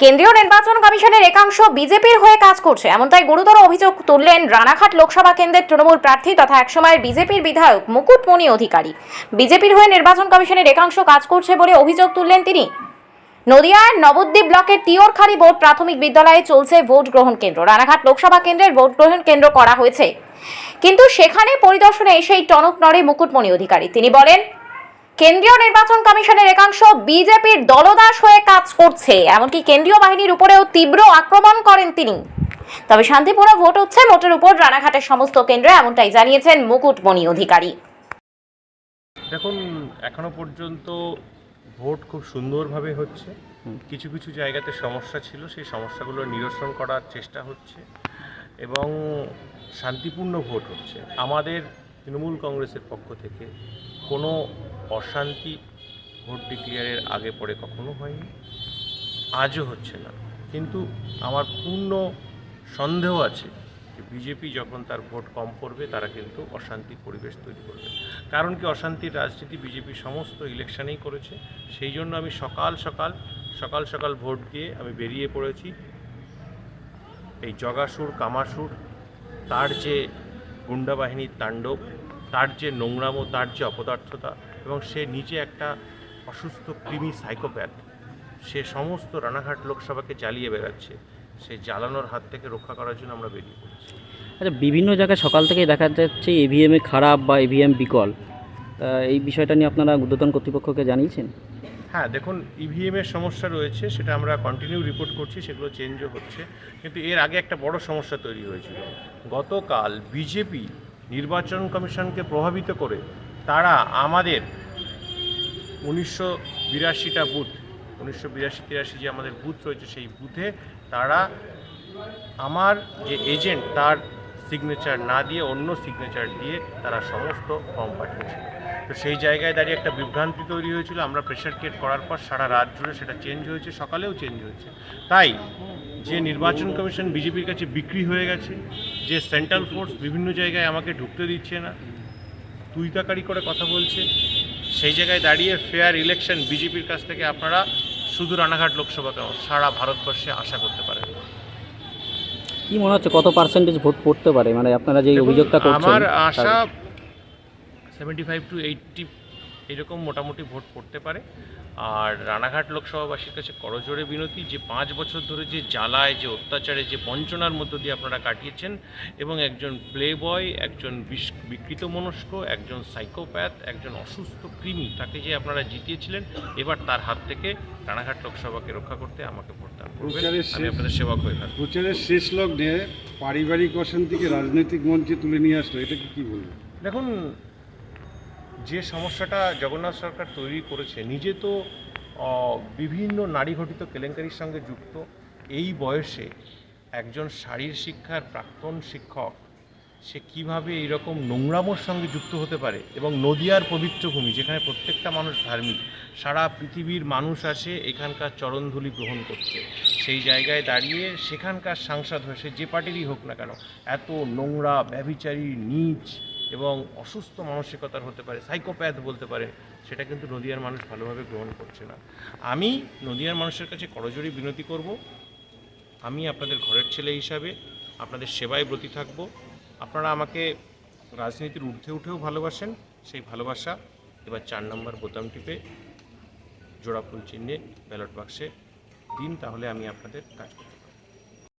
কেন্দ্রীয় নির্বাচন কমিশনের একাংশ বিজেপির হয়ে কাজ করছে। এমনটাই গুরুতর অভিযোগ তুললেন রানাঘাট লোকসভা কেন্দ্রের তৃণমূল প্রার্থী তথা একসময়ের বিজেপির বিধায়ক মুকুটমণি অধিকারী। বিজেপির হয়ে নির্বাচন কমিশনের একাংশ কাজ করছে বলে অভিযোগ তুললেন তিনি। নদিয়ার নবদ্বীপ ব্লকের তিওরখালী বোর্ড প্রাথমিক বিদ্যালয়ে চলছে ভোট গ্রহণ কেন্দ্র। রানাঘাট লোকসভা কেন্দ্রের ভোট গ্রহণ কেন্দ্র করা হয়েছে। কিন্তু সেখানে পরিদর্শনে এসেই টনক নড়ে মুকুটমণি অধিকারী। তিনি বলেন কেন্দ্রীয় নির্বাচন কমিশনের একাংশ বিজেপির দলদাস হয়ে কাজ করছে। এমনকি কেন্দ্রীয় বাহিনীর উপরেও তীব্র আক্রমণ করেন তিনি। তবে শান্তিপূর্ণ ভোট হচ্ছে মোটের উপর রানাঘাটের সমস্ত কেন্দ্রে এমনটাই জানিয়েছেন মুকুটমণি অধিকারী। দেখুন এখনও পর্যন্ত ভোট খুব সুন্দরভাবে হচ্ছে। কিছু কিছু জায়গাতে সমস্যা ছিল সেই সমস্যাগুলো নিরসন করার চেষ্টা হচ্ছে এবং শান্তিপূর্ণ ভোট হচ্ছে। আমাদের তৃণমূল কংগ্রেসের পক্ষ থেকে কোনো অশান্তি ভোট ডিক্লিয়ারের আগে পরে কখনো হয়নি? আজও হচ্ছে না। কিন্তু আমার পূর্ণ সন্দেহ আছে যে বিজেপি যখন তার ভোট কম করবে, তারা কিন্তু অশান্তির পরিবেশ তৈরি করবে। কারণ কি, অশান্তির রাজনীতি বিজেপি সমস্ত ইলেকশনেই করেছে। সেই জন্য আমি সকাল সকাল সকাল সকাল ভোট দিয়ে আমি বেরিয়ে পড়েছি। এই জগাসুর, কামাসুর, তার যে গুন্ডা বাহিনীর তাণ্ডব তার যে নোংরামো তার যে অপদার্থতা এবং সে নিজে একটা অসুস্থ কৃমি সাইকোপ্যাথ সে সমস্ত রানাঘাট লোকসভাকে জ্বালিয়ে বেড়াচ্ছে। সেই জ্বালানোর হাত থেকে রক্ষা করার জন্য আমরা বেরিয়ে পড়েছি। আচ্ছা বিভিন্ন জায়গায় সকাল থেকেই দেখা যাচ্ছে ইভিএমে খারাপ বা ইভিএম বিকল। তা এই বিষয়টা নিয়ে আপনারা ঊর্ধ্বতন কর্তৃপক্ষকে জানিয়েছেন? হ্যাঁ দেখুন ইভিএমের সমস্যা রয়েছে সেটা আমরা কন্টিনিউ রিপোর্ট করছি সেগুলো চেঞ্জও হচ্ছে। কিন্তু এর আগে একটা বড় সমস্যা তৈরি হয়েছিল। গতকাল বিজেপি নির্বাচন কমিশনকে প্রভাবিত করে তারা আমাদের উনিশশো বিরাশিটা বুথ, উনিশশো বিরাশি তিরাশি যে আমাদের বুথ রয়েছে সেই বুথে তারা আমার যে এজেন্ট তার সিগনেচার না দিয়ে, অন্য সিগনেচার দিয়ে তারা সমস্ত ফর্ম পাঠিয়েছিল। তো সেই জায়গায় দাঁড়িয়ে একটা বিভ্রান্তি তৈরি হয়েছিল। আমরা প্রেশার ক্রিয়েট করার পর সারা রাত জুড়ে সেটা চেঞ্জ হয়েছে, সকালেও চেঞ্জ হয়েছে। তাই যে নির্বাচন কমিশন বিজেপির কাছে বিক্রি হয়ে গেছে যে সেন্ট্রাল ফোর্স বিভিন্ন জায়গায় আমাকে ঢুকতে দিচ্ছে না তুই তাকারি করে কথা বলছে সেই জায়গায় দাঁড়িয়ে ফেয়ার ইলেকশন বিজেপির কাছ থেকে আপনারা শুধু রানাঘাট লোকসভা কেন সারা ভারতবর্ষে আশা করতে পারেন। কি মনে হচ্ছে কত পার্সেন্টেজ ভোট পড়তে পারে? মানে আপনারা যে অভিযোগটা করছেন আমার আশা সেভেন্টি ফাইভ টু এইটটি এরকম মোটামুটি ভোট পড়তে পারে। আর রানাঘাট লোকসভাবাসীর কাছে করজোড়ে বিনতি যে পাঁচ বছর ধরে যে জ্বালায় যে অত্যাচারে যে বঞ্চনার মধ্য দিয়ে আপনারা কাটিয়েছেন এবং একজন প্লে বয় একজন বিকৃত মনস্ক একজন সাইকোপ্যাথ একজন অসুস্থ কৃমি তাকে যে আপনারা জিতিয়েছিলেন এবার তার হাত থেকে রানাঘাট লোকসভাকে রক্ষা করতে আমাকে ভোট দান করবেন। প্রচারের আমি শেষ- আপনাদের সেবক হয়ে থাকব। প্রচারের শেষ লগ্নে পারিবারিক অশান্তিকে রাজনৈতিক মঞ্চে তুলে নিয়ে আসলো এটাকে কি বলব দেখুন যে সমস্যাটা জগন্নাথ সরকার তৈরি করেছে, নিজে তো বিভিন্ন নারী ঘটিত কেলেঙ্কারির সঙ্গে যুক্ত, এই বয়সে একজন শারীর শিক্ষার প্রাক্তন শিক্ষক, সে কীভাবে এইরকম নোংরামোর সঙ্গে যুক্ত হতে পারে? এবং নদিয়ার পবিত্র ভূমি, যেখানে প্রত্যেকটা মানুষ ধার্মিক, সারা পৃথিবীর মানুষ আসে এখানকার চরণধুলি গ্রহণ করতে। সেই জায়গায় দাঁড়িয়ে সেখানকার সাংসদ হয়ে, সে যে পার্টিরই হোক না কেন, এত নোংরা, ব্যভিচারী, নীচ এবং অসুস্থ মানসিকতার হতে পারে সাইকোপ্যাথ বলতে পারে, সেটা কিন্তু নদিয়ার মানুষ ভালোভাবে গ্রহণ করছে না। আমি নদিয়ার মানুষের কাছে করজোড়ি বিনতি করব। আমি আপনাদের ঘরের ছেলে হিসাবে আপনাদের সেবায় ব্রতী থাকব। আপনারা আমাকে রাজনীতির ঊর্ধ্বে উঠেও ভালোবাসেন, সেই ভালোবাসা এবার চার নম্বর বোতাম টিপে জোড়া ফুল চিহ্নে ব্যালট বাক্সে দিন, তাহলে আমি আপনাদের কাজ করতে পারব